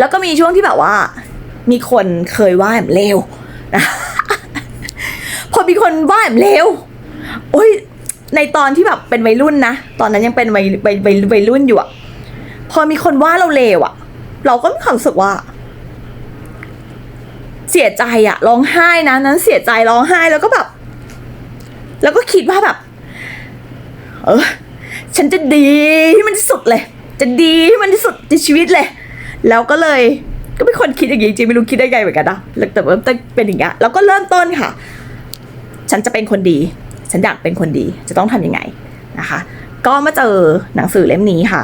แล้วก็มีช่วงที่แบบว่า มีคนเคยว่าแอมเลวนะพอมีคนว่าแอมเลวโอ้ยในตอนที่แบบเป็นวัยรุ่นนะตอนนั้นยังเป็นวัยวัยวัยวัยรุ่นอยู่อะพอมีคนว่าเราเลวอะเราก็มีความรู้สึกว่า เสียใจอะร้องไห้นะนั้นเสียใจร้องไห้แล้วก็แบบ แล้วก็คิดว่าแบบ เออ ฉันจะดีที่มันที่สุดเลย จะดีที่มันที่สุดในชีวิตเลย แล้วก็เลยก็เป็นคนคิดอย่างนี้จริงไม่รู้คิดได้ไงเหมือนกันนะแล้วแต่ว่าเป็นอย่างเงี้ยแล้วก็เริ่มต้นค่ะ ฉันจะเป็นคนดี ฉันอยากเป็นคนดีจะต้องทำยังไงนะคะ ก็มาเจอหนังสือเล่มนี้ค่ะ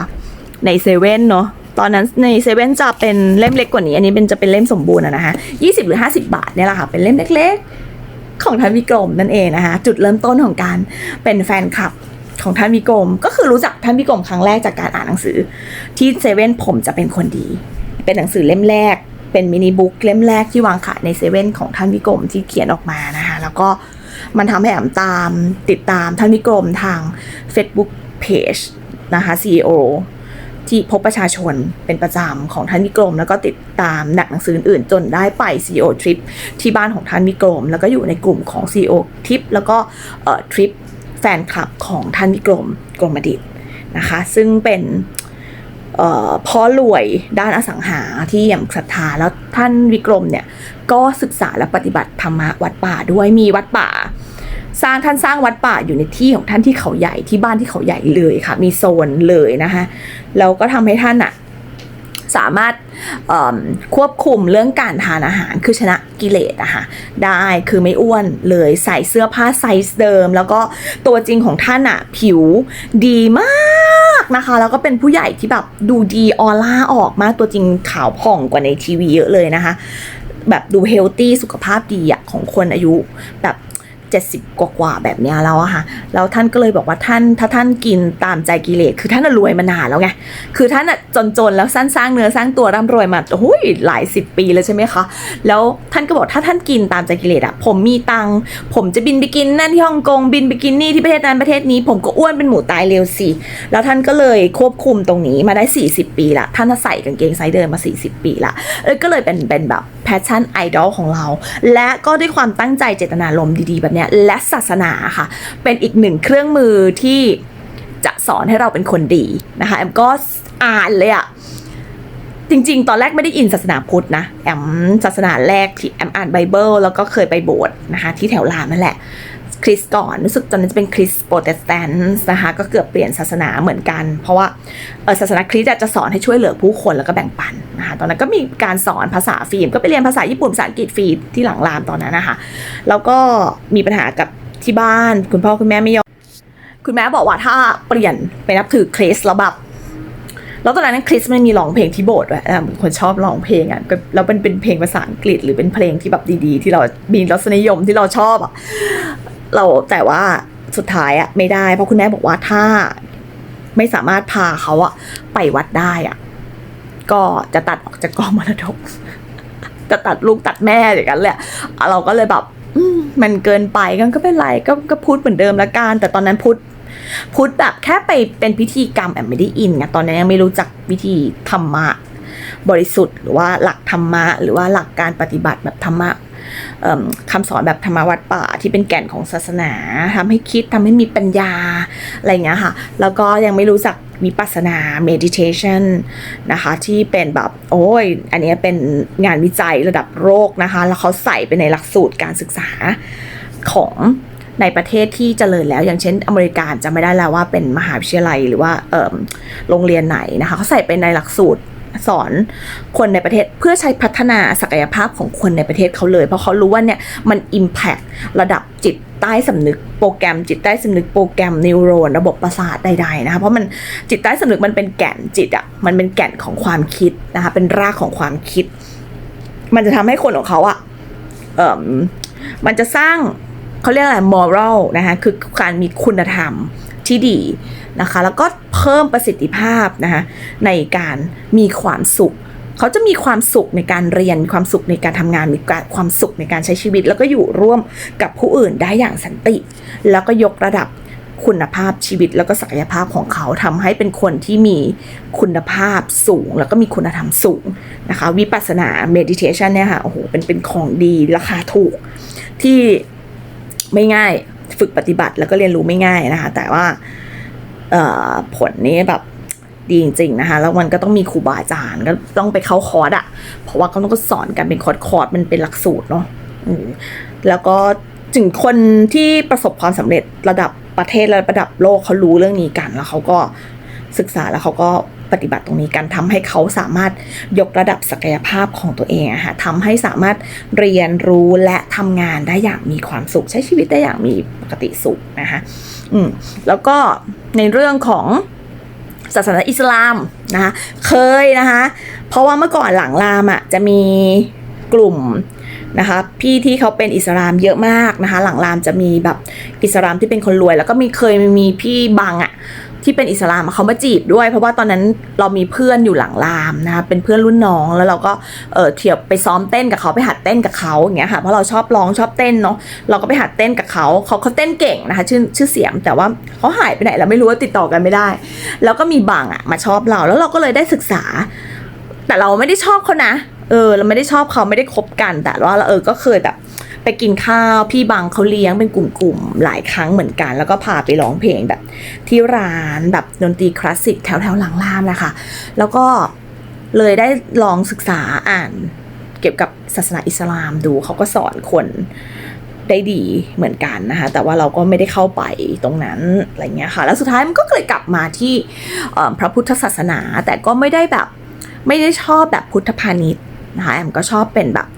ในเซเว่นเนาะตอนนั้นในเซเว่นจะเป็นเล่มเล็กกว่านี้ อันนี้เป็นจะเป็นเล่มสมบูรณ์นะคะยี่สิบหรือห้าสิบาทเนี่ยแหละค่ะ เป็นเล่มเล็ก ๆ ของท่านวิกรมนั่นเองนะคะ จุดเริ่มต้นของการเป็นแฟนคลับ ของท่านวิกรม ก็คือรู้จักท่านวิกรมครั้งแรกจากการอ่านหนังสือ ที่เซเว่นผมจะเป็นคนดี เป็นหนังสือเล่มแรก เป็นมินิบุ๊กเล่มแรกที่วางขายในเซเว่นของท่านวิกรมที่เขียนออกมานะคะแล้วก็มันทำให้แอมตามติดตามท่านวิกรมทาง Facebook Page นะคะ CEO ที่พบประชาชนเป็นประจำของท่านวิกรม แล้วก็ติดตามหนักหนังสืออื่นจนได้ไป CEO Trip ที่บ้านของท่านวิกรม แล้วก็อยู่ในกลุ่มของ CEO Trip แล้วก็เอ่อ Trip แฟนคลับของท่านวิกรมกรมดิตนะคะ ซึ่งเป็นพ่อรวยด้านอสังหาที่ยำศรัทธาแล้วท่านวิกรมเนี่ยก็ศึกษาและปฏิบัติธรรมะวัดป่าด้วยมีวัดป่า สร้างท่านสร้างวัดป่าอยู่ในที่ของท่านที่เขาใหญ่ที่บ้านที่เขาใหญ่เลยค่ะ มีโซนเลยนะคะแล้วก็ทำให้ท่านอะสามารถ ควบคุมเรื่องการทานอาหารคือชนะกิเลสอะค่ะได้คือไม่อ้วนเลยใส่เสื้อผ้าไซส์เดิม แล้วก็ตัวจริงของท่านอะผิวดีมากนะคะ แล้วก็เป็นผู้ใหญ่ที่แบบดูดีออร่าออกมากตัวจริงขาวผ่องกว่าในทีวีเยอะเลยนะคะ แบบดูเฮลตี้สุขภาพดีอะของคนอายุแบบ 70 กว่ากว่าแบบนี้แล้วอะค่ะแล้วท่านก็เลยบอกว่าท่านถ้าท่านกินตามใจกิเลสคือท่านรวยมานานแล้วไงคือท่านอะจนๆแล้วสร้างสร้างเนื้อสร้างตัวร่ำรวยมาโอ้ยหลายสิบปีแล้วใช่ไหมคะแล้วท่านก็บอกถ้าท่านกินตามใจกิเลสอะผมมีตังค์ผมจะบินไปกินนั่นที่ฮ่องกงบินไปกินนี่ที่ประเทศนั้นประเทศนี้ ผมก็อ้วนเป็นหมูตายเร็วสิแล้วท่านก็เลยควบคุมตรงนี้มาได้ 40 ปีละท่านใส่กางเกงไซส์เดิมมา 40 ปีละเออก็เลยเป็นเป็นแบบ แพชชั่นไอดอลของเรา และก็ด้วยความตั้งใจเจตนารมณ์ดีๆ แบบนี้และศาสนาค่ะ เป็นอีกหนึ่งเครื่องมือที่จะสอนให้เราเป็นคนดีนะคะแอมก็อ่านเลยอะจริง ๆ ตอนแรกไม่ได้อินศาสนาพุทธนะแอมศาสนาแรกที่แอมอ่านไบเบิลแล้วก็เคยไปโบสถ์นะคะที่แถวรามนั่นแหละ คริสก่อนรู้สึกตอนนั้นจะเป็นคริสโปรเตสแตนต์นะคะก็เกือบเปลี่ยนศาสนาเหมือนกัน เพราะว่าศาสนาคริสต์จะสอนให้ช่วยเหลือผู้คนแล้วก็แบ่งปันนะคะตอนนั้นก็มีการสอนภาษาฟิล์มก็ไปเรียนภาษาญี่ปุ่นภาษาอังกฤษฟรีที่หลังรามตอนนั้นนะคะแล้วก็มีปัญหากับที่บ้าน คุณพ่อคุณแม่ไม่ยอมคุณแม่บอกว่าถ้าเปลี่ยนไปนับถือคริสแล้วแบบแล้วตอนนั้นคริสต์มันมีร้องเพลงที่โบสถ์ด้วยอะคนชอบร้องเพลงอะแล้วเป็นเป็นเพลงภาษาอังกฤษ หรือเป็นเพลงที่แบบดีๆ ที่เรามีรสนิยมที่เราชอบอะ เราแต่ว่าสุดท้ายอะไม่ได้เพราะคุณแม่บอกว่าถ้าไม่สามารถพาเขาอะไปวัดได้อะก็จะตัดออกจากกองมรดกจะตัดลูกตัดแม่อย่างนั้นแหละเราก็เลยแบบมันเกินไปก็ก็ไม่เป็นไรก็ก็พูดเหมือนเดิมละกันแต่ตอนนั้นพูดพูดแบบแค่ไปเป็นพิธีกรรมแอบไม่ได้อินไงตอนนั้นยังไม่รู้จักวิธีธรรมะ บริสุทธิ์หรือว่าหลักธรรมะ หรือว่าหลักการปฏิบัติแบบธรรมะ คำสอนแบบธรรมวัดป่าที่เป็นแก่นของศาสนาทำให้คิดทำให้มีปัญญาอะไรอย่างเงี้ยค่ะ แล้วก็ยังไม่รู้จักวิปัสสนา meditation นะคะ ที่เป็นแบบ โอ้ย อันนี้เป็นงานวิจัยระดับโลกนะคะ แล้วเขาใส่ไปในหลักสูตรการศึกษาของในประเทศที่เจริญแล้วอย่างเช่นอเมริกาจะไม่ได้แล้วว่าเป็นมหาวิทยาลัยหรือว่าโรงเรียนไหนนะคะเขาใส่เป็นในหลักสูตร สอนคนในประเทศเพื่อใช้พัฒนาศักยภาพของคนในประเทศเขาเลย เพราะเขารู้ว่าเนี่ยมัน Impact ระดับจิตใต้สำนึกโปรแกรมจิตใต้สำนึกโปรแกรมนิวโรนระบบประสาทใดๆนะคะเพราะมันจิตใต้สำนึกมันเป็นแก่นจิตอะมันเป็นแก่นของความคิดนะคะเป็นรากของความคิด มันจะทำให้คนของเขาอะเอ่มมันจะสร้างเขาเรียกอะไร moral นะคะคือการมีคุณธรรมที่ดี นะคะ แล้วก็เพิ่มประสิทธิภาพนะคะในการมีความสุข เขาจะมีความสุขในการเรียนมีความสุขในการทำงานมีความสุขในการใช้ชีวิต แล้วก็อยู่ร่วมกับผู้อื่นได้อย่างสันติ แล้วก็ยกระดับคุณภาพชีวิตแล้วก็ศักยภาพของเขาทำให้เป็นคนที่มีคุณภาพสูง แล้วก็มีคุณธรรมสูงนะคะ วิปัสสนา meditation เนี่ยค่ะโอ้โหเป็นเป็นของดีราคาถูกที่ไม่ง่ายฝึกปฏิบัติแล้วก็เรียนรู้ไม่ง่ายนะคะ แต่ว่า ผลนี้แบบดีจริง ๆ นะคะ แล้วมันก็ต้องมีครูบาอาจารย์ก็ต้องไปเข้าคอร์สอะเพราะว่าเขาต้องก็สอนกันเป็นคอร์สคอร์สมันเป็นหลักสูตรเนาะแล้วก็ถึงคนที่ประสบความสำเร็จระดับประเทศและระดับโลกเขารู้เรื่องนี้กันแล้วเขาก็ศึกษาแล้วเขาก็ ปฏิบัติตรงนี้กันทำให้เขาสามารถยกระดับศักยภาพของตัวเองอะค่ะทำให้สามารถเรียนรู้และทำงานได้อย่างมีความสุข ใช้ชีวิตได้อย่างมีปกติสุขนะคะอืมแล้วก็ในเรื่องของศาสนาอิสลามนะคะเคยนะคะเพราะว่าเมื่อก่อนหลังรามอะจะมีกลุ่มนะคะพี่ที่เขาเป็นอิสลามเยอะมากนะคะหลังรามจะมีแบบอิสลามที่เป็นคนรวย แล้วก็มีเคยมีพี่บังอะ ที่เป็นอิสลามเขามาจีบด้วย เพราะว่าตอนนั้นเรามีเพื่อนอยู่หลังรามนะคะเป็นเพื่อนรุ่นน้องแล้วเราก็เออเที่ยวไปซ้อมเต้นกับเขาไปหัดเต้นกับเขาอย่างเงี้ยค่ะเพราะเราชอบร้องชอบเต้นเนาะเราก็ไปหัดเต้นกับเขาเขาเขาเต้นเก่งนะคะชื่อชื่อเสียงแต่ว่าเขาหายไปไหนเราไม่รู้ว่าติดต่อกันไม่ได้ แล้วก็มีบังอะมาชอบเราแล้วเราก็เลยได้ศึกษา แต่เราไม่ได้ชอบเขานะเออเราไม่ได้ชอบเขาไม่ได้คบกันแต่ว่าเราเออก็เคยแบบ ไปกินข้าวพี่บังเขาเลี้ยงเป็นกลุ่มๆหลายครั้งเหมือนกัน แล้วก็พาไปร้องเพลงแบบ ที่ร้านแบบดนตรีคลาสสิกแถวๆหลังรามนะคะ แล้วก็เลยได้ลองศึกษาอ่านเกี่ยวกับศาสนาอิสลามดูเขาก็สอนคนได้ดีเหมือนกันนะคะ แต่ว่าเราก็ไม่ได้เข้าไปตรงนั้นอะไรเงี้ยค่ะ แล้วสุดท้ายมันก็เลยกลับมาที่พระพุทธศาสนา แต่ก็ไม่ได้แบบไม่ได้ชอบแบบพุทธพาณิชย์นะคะแอมก็ชอบเป็นแบบ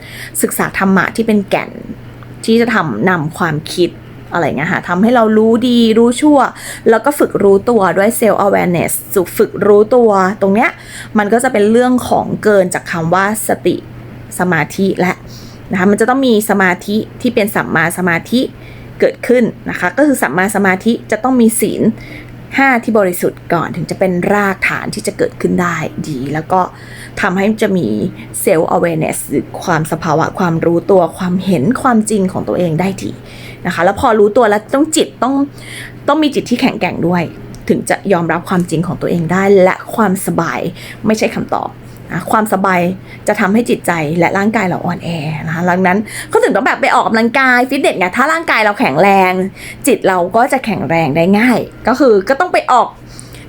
ศึกษาธรรมะที่เป็นแก่น ที่จะทำนำความคิดอะไรเงี้ยค่ะทำให้เรารู้ดีรู้ชั่ว แล้วก็ฝึกรู้ตัวด้วยเซลล์ awareness สุฝึกรู้ตัวตรงเนี้ยมันก็จะเป็นเรื่องของเกินจากคำว่าสติสมาธิและนะคะมันจะต้องมีสมาธิที่เป็นสัมมาสมาธิเกิดขึ้นนะคะ ก็คือสัมมาสมาธิจะต้องมีศีล 5 ที่บริสุทธิ์ก่อนถึงจะเป็นรากฐานที่จะเกิดขึ้นได้ดี แล้วก็ทำให้จะมีเซลล์ awareness หรือความสภาวะความรู้ตัวความเห็นความจริงของตัวเองได้ดีนะคะ แล้วพอรู้ตัวแล้วต้องจิตต้องต้องมีจิตที่แข็งแกร่งด้วย ถึงจะยอมรับความจริงของตัวเองได้และความสบายไม่ใช่คำตอบ ความสบายจะทำให้จิตใจและร่างกายเราอ่อนแอนะคะดังนั้นก็ถึงต้องแบบไปออกกำลังกายฟิตเนสไงถ้าร่างกายเราแข็งแรง จิตเราก็จะแข็งแรงได้ง่าย ก็คือก็ต้องไปออก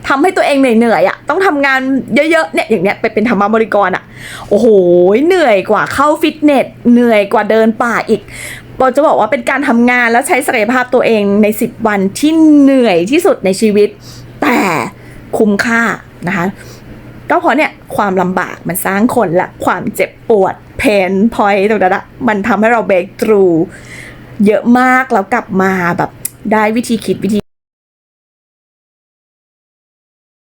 ทำให้ตัวเองเหนื่อยๆอะต้องทำงานเยอะๆเนี่ยอย่างเนี้ยไปเป็นธรรมบริกรอะโอ้โหเหนื่อยกว่าเข้าฟิตเนสเหนื่อยกว่าเดินป่าอีกบอลจะบอกว่าเป็นการทำงานแล้วใช้ศักยภาพตัวเองใน 10 วันที่เหนื่อยที่สุดในชีวิต แต่คุ้มค่านะคะ ก็เพราะเนี่ยความลำบากมันสร้างคนและความเจ็บปวดเพนพอยตรงนั้นอะมันทำให้เราเบรกทรูเยอะมากแล้วกลับมาแบบได้วิธีคิดวิธี